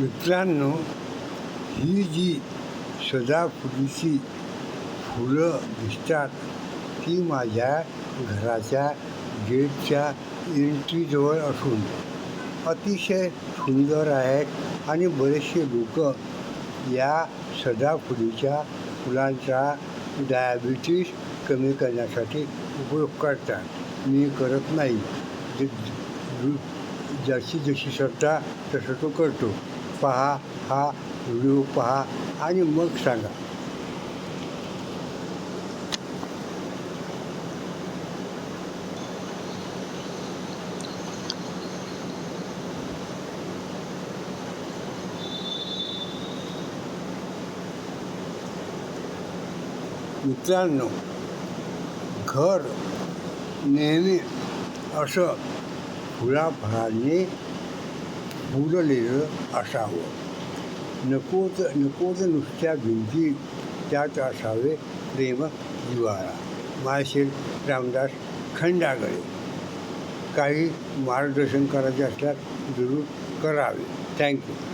मित्रांनो ही जी सदाफुलीची फुलं दिसतात ती माझ्या घराच्या गेटच्या एंट्रीजवळ असून अतिशय सुंदर आहेत आणि बरेचसे लोक या सदाफुलीच्या फुलांचा डायबिटीस कमी करण्यासाठी उपयोग करतात. मी करत नाही. जशी जशी श्रद्धा तसं तो करतो. पहा हा व्हिडिओ पहा आणि मग सांगा. मित्रांनो घर नेहमी असं फुलाफळांनी फुललेलं असावं. नकोच नकोच नुसत्या भिंती त्यात असावे प्रेम जिवाळा. माळशेर रामदास खंडागळे. काही मार्गदर्शन करायचे असल्यास जरूर करावे. थँक्यू